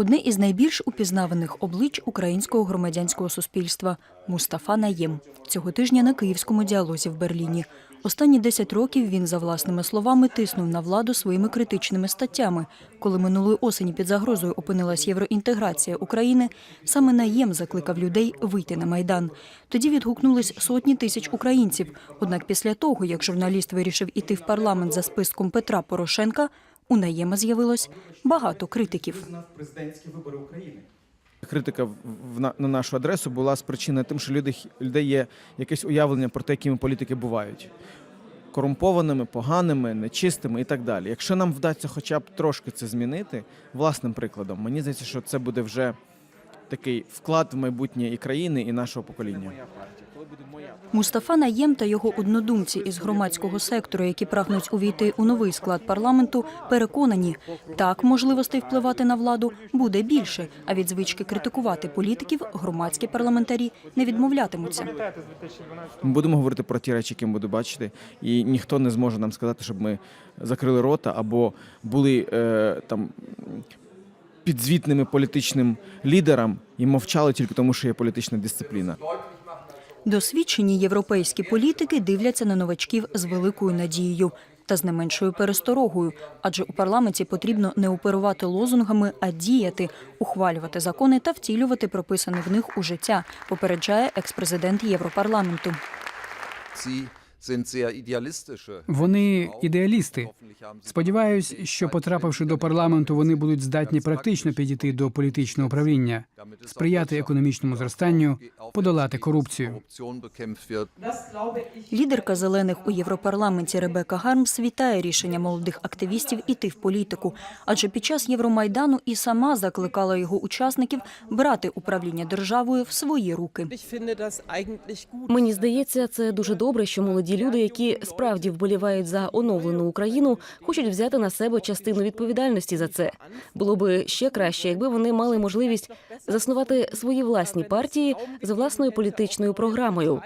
Одне із найбільш упізнаваних облич українського громадянського суспільства Мустафа Наєм. Цього тижня на київському діалозі в Берліні. Останні 10 років він, за власними словами, тиснув на владу своїми критичними статтями. Коли минулої осені під загрозою опинилась євроінтеграція України, саме Наєм закликав людей вийти на майдан. Тоді відгукнулись сотні тисяч українців. Однак після того, як журналіст вирішив іти в парламент за списком Петра Порошенка, у Наєма з'явилось багато критиків. президентські вибори України. Критика на нашу адресу була спричинена тим, що люди, людей є якесь уявлення про те, якими політики бувають. Корумпованими, поганими, нечистими і так далі. Якщо нам вдасться хоча б трошки це змінити власним прикладом, мені здається, що це буде вже такий вклад в майбутнє і країни, і нашого покоління. Мустафа Наєм та його однодумці із громадського сектору, які прагнуть увійти у новий склад парламенту, переконані, так можливостей впливати на владу буде більше. А від звички критикувати політиків громадські парламентарі не відмовлятимуться. Ми будемо говорити про ті речі, які ми будемо бачити, і ніхто не зможе нам сказати, щоб ми закрили рота або були е, там підзвітними політичним лідерам і мовчали тільки тому, що є політична дисципліна. Досвідчені європейські політики дивляться на новачків з великою надією та з не меншою пересторогою, адже у парламенті потрібно не оперувати лозунгами, а діяти, ухвалювати закони та втілювати прописане в них у життя, попереджає експрезидент Європарламенту. Вони ідеалісти. Сподіваюсь, що потрапивши до парламенту, вони будуть здатні практично підійти до політичного управління, сприяти економічному зростанню, подолати корупцію. Лідерка зелених у Європарламенті Ребека Гармс вітає рішення молодих активістів іти в політику, адже під час Євромайдану і сама закликала його учасників брати управління державою в свої руки. Мені здається, це дуже добре, що молоді люди, які справді вболівають за оновлену Україну, хочуть взяти на себе частину відповідальності за це. Було би ще краще, якби вони мали можливість заснувати свої власні партії з власною політичною програмою.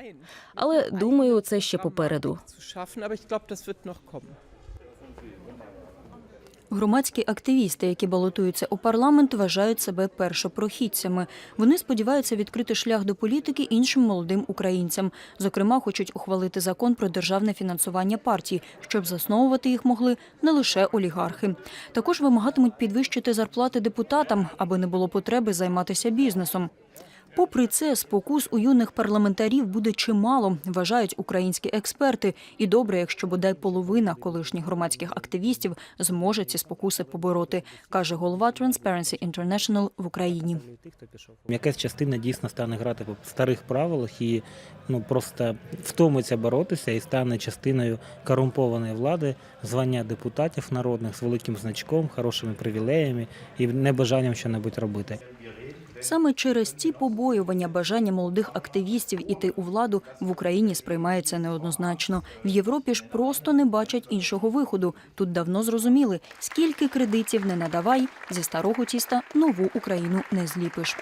Але думаю, це ще попереду. Громадські активісти, які балотуються у парламент, вважають себе першопрохідцями. Вони сподіваються відкрити шлях до політики іншим молодим українцям. Зокрема, хочуть ухвалити закон про державне фінансування партій, щоб засновувати їх могли не лише олігархи. Також вимагатимуть підвищити зарплати депутатам, аби не було потреби займатися бізнесом. Попри це, спокус у юних парламентарів буде чимало, вважають українські експерти. І добре, якщо бодай половина колишніх громадських активістів зможе ці спокуси побороти, каже голова Transparency International в Україні. Якась частина дійсно стане грати по старих правилах і ну просто втомиться боротися і стане частиною корумпованої влади, звання депутатів народних з великим значком, хорошими привілеями і небажанням щось робити. Саме через ці побоювання бажання молодих активістів іти у владу в Україні сприймається неоднозначно. В Європі ж просто не бачать іншого виходу. Тут давно зрозуміли, скільки кредитів не надавай, зі старого тіста нову Україну не зліпиш.